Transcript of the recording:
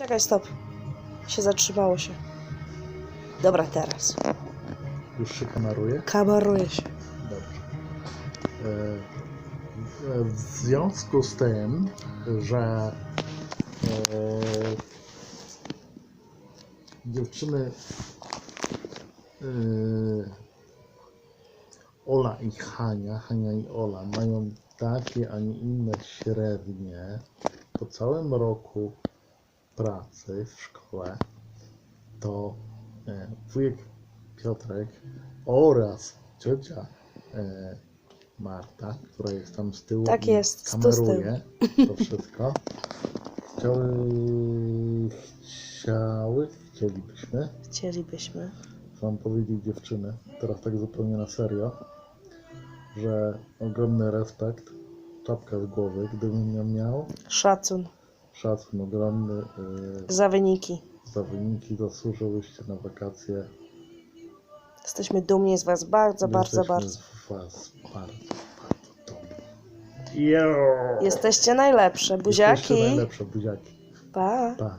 Czekaj, stop. Się zatrzymało się. Dobra, teraz. Już się kameruje? Kameruje się. Dobrze. E, w- W związku z tym, że e, dziewczyny e, Ola i Hania, Hania i Ola mają takie, a nie inne średnie po całym roku pracy w szkole, to e, wujek Piotrek oraz ciocia e, Marta, która jest tam z tyłu Tak jest, kameruje to wszystko. Chciały, chciały, chcielibyśmy Chcielibyśmy. wam powiedzieć dziewczyny, teraz tak zupełnie na serio, że ogromny respekt, czapka z głowy, gdybym ją miał, Szacun szacun ogromny e, za wyniki. za wyniki, zasłużyłyście na wakacje. Jesteśmy dumni z Was bardzo, bardzo, Jesteśmy bardzo. z was bardzo, bardzo dumni. Jo! Jesteście najlepsze. Jesteście Buziaki. najlepsze buziaki. Pa. Pa.